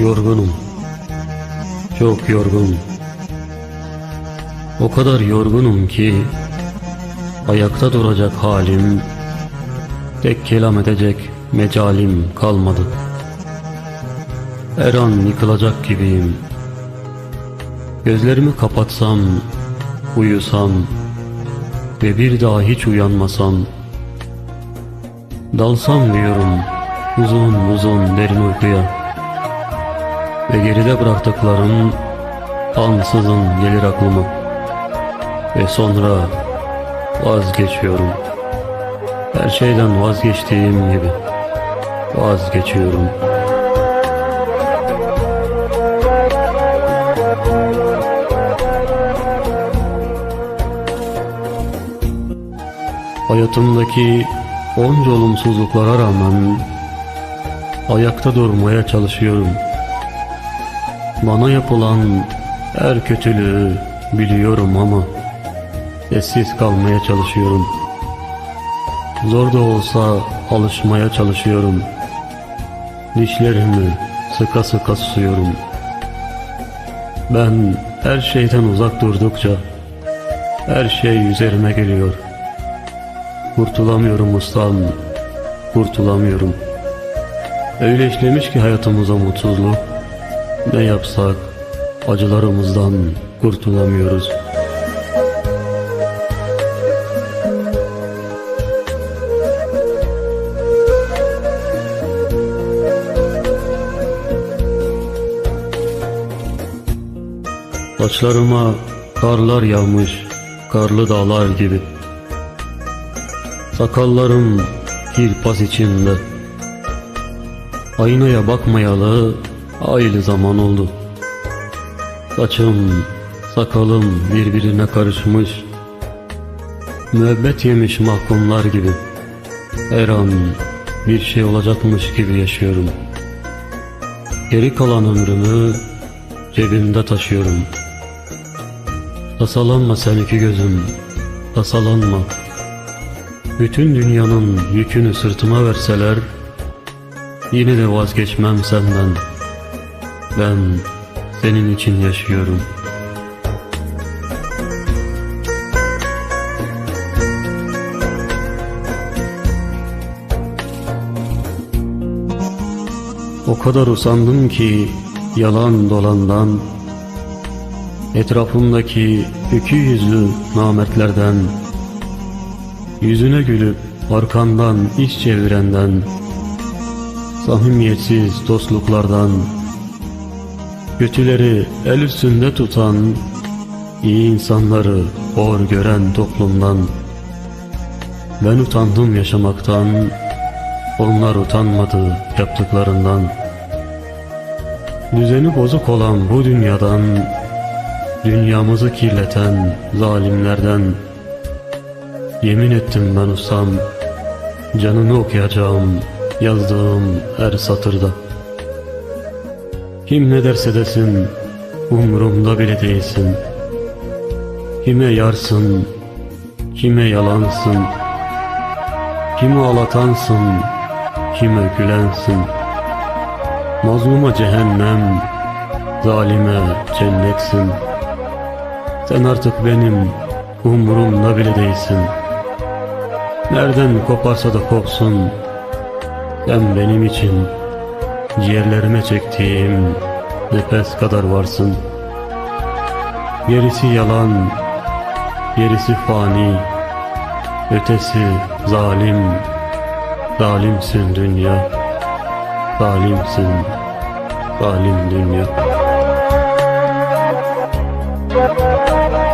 Yorgunum. Çok yorgun. O kadar yorgunum ki ayakta duracak halim, tek kelam edecek mecalim kalmadı. Her an yıkılacak gibiyim. Gözlerimi kapatsam, uyusam ve bir daha hiç uyanmasam, dalsam diyorum uzun uzun derin uykuya. Ve geride bıraktıklarım ansızın gelir aklıma. Ve sonra vazgeçiyorum. Her şeyden vazgeçtiğim gibi vazgeçiyorum. Hayatımdaki onca olumsuzluklara rağmen ayakta durmaya çalışıyorum. Bana yapılan her kötülüğü biliyorum ama sessiz kalmaya çalışıyorum. Zor da olsa alışmaya çalışıyorum. Dişlerimi sıka sıka susuyorum. Ben her şeyden uzak durdukça her şey üzerime geliyor. Kurtulamıyorum ustam, kurtulamıyorum. Öyle işlemiş ki hayatımıza mutsuzluk. Ne yapsak acılarımızdan kurtulamıyoruz. Saçlarıma karlar yağmış, karlı dağlar gibi. Sakallarım kirpas içinde. Aynaya bakmayalı hayli zaman oldu. Saçım, sakalım birbirine karışmış. Müebbet yemiş mahkumlar gibi. Her an bir şey olacakmış gibi yaşıyorum. Geri kalan ömrümü cebimde taşıyorum. Tasalanma sen iki gözüm, tasalanma. Bütün dünyanın yükünü sırtıma verseler, yine de vazgeçmem senden. Ben senin için yaşıyorum. O kadar usandım ki yalan dolandan, etrafımdaki iki yüzlü namertlerden, yüzüne gülüp arkandan iş çevirenden, samimiyetsiz dostluklardan, kötüleri el üstünde tutan, iyi insanları hor gören toplumdan, ben utandım yaşamaktan, onlar utanmadı yaptıklarından. Düzeni bozuk olan bu dünyadan, dünyamızı kirleten zalimlerden, yemin ettim ben usam, canını okuyacağım yazdığım her satırda. Kim ne derse desin, umurumda bile değilsin. Kime yarsın, kime yalansın, kimi ağlatansın, kime gülensin. Mazluma cehennem, zalime cennetsin. Sen artık benim umurumda bile değilsin. Nereden koparsa da kopsun, sen benim için Ciğerlerime çektiğim nefes kadar varsın Gerisi yalan, gerisi fani Ötesi zalim, zalimsin dünya Zalimsin, zalim dünya Thank you.